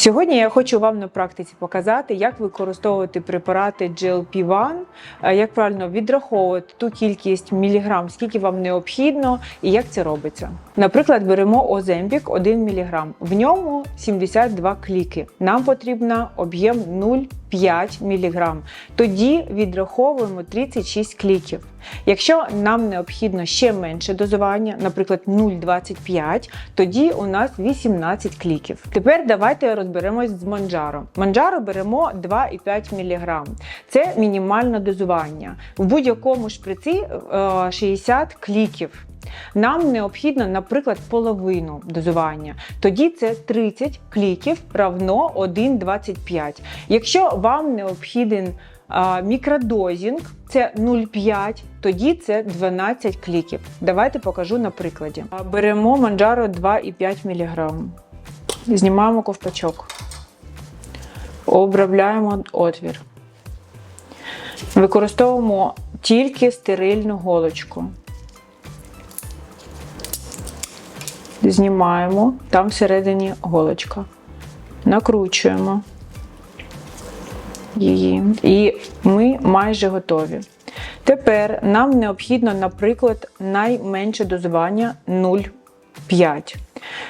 Сьогодні я хочу вам на практиці показати, як використовувати препарати GLP-1, е, як правильно відраховувати ту кількість міліграм, скільки вам необхідно, і як це робиться. Наприклад, беремо Оземпік 1 міліграм, В ньому 72 кліки. Нам потрібна об'єм 0,5 мг. Тоді відраховуємо 36 кліків. Якщо нам необхідно ще менше дозування, наприклад, 0,25, тоді у нас 18 кліків. Тепер давайте розберемось з манджаро. Манджаро беремо 2,5 мг. Це мінімальне дозування. В будь-якому шприці е, 60 кліків. Нам необхідно, наприклад, половину дозування. Тоді це 30 кліків равно 1,25. Якщо вам необхіден а, мікродозінг, це 0,5, тоді це 12 кліків. Давайте покажу на прикладі. Беремо манджаро 2,5 мг. Знімаємо ковпачок. Обробляємо отвір. Використовуємо тільки стерильну голочку. Знімаємо, там всередині голочка. Накручуємо її. І ми майже готові. Тепер нам необхідно, наприклад, найменше дозування 0,5.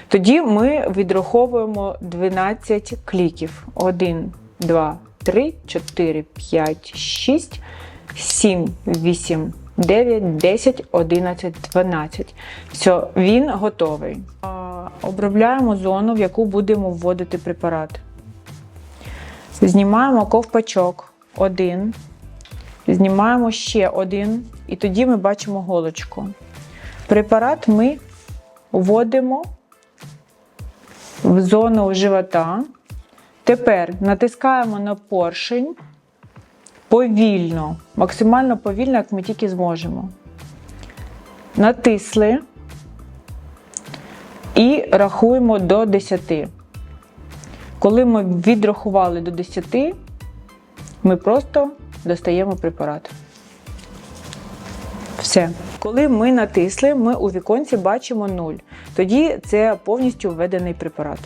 Тоді ми відраховуємо 12 кліків. 1, 2, 3, 4, 5, 6, 7, 8, 9, 10, 11, 12. Все, він готовий. Обробляємо зону, в яку будемо вводити препарат. Знімаємо ковпачок один, знімаємо ще один, і тоді ми бачимо голочку. Препарат ми вводимо в зону живота. Тепер натискаємо на поршень повільно, максимально повільно, як ми тільки зможемо. Натисли і рахуємо до 10. Коли ми відрахували до 10, ми просто достаємо препарат. Все. Коли ми натисли, ми у віконці бачимо 0. Тоді це повністю введений препарат.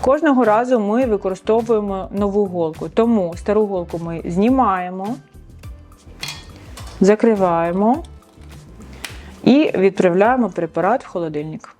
Кожного разу ми використовуємо нову голку, тому стару голку ми знімаємо, закриваємо і відправляємо препарат в холодильник.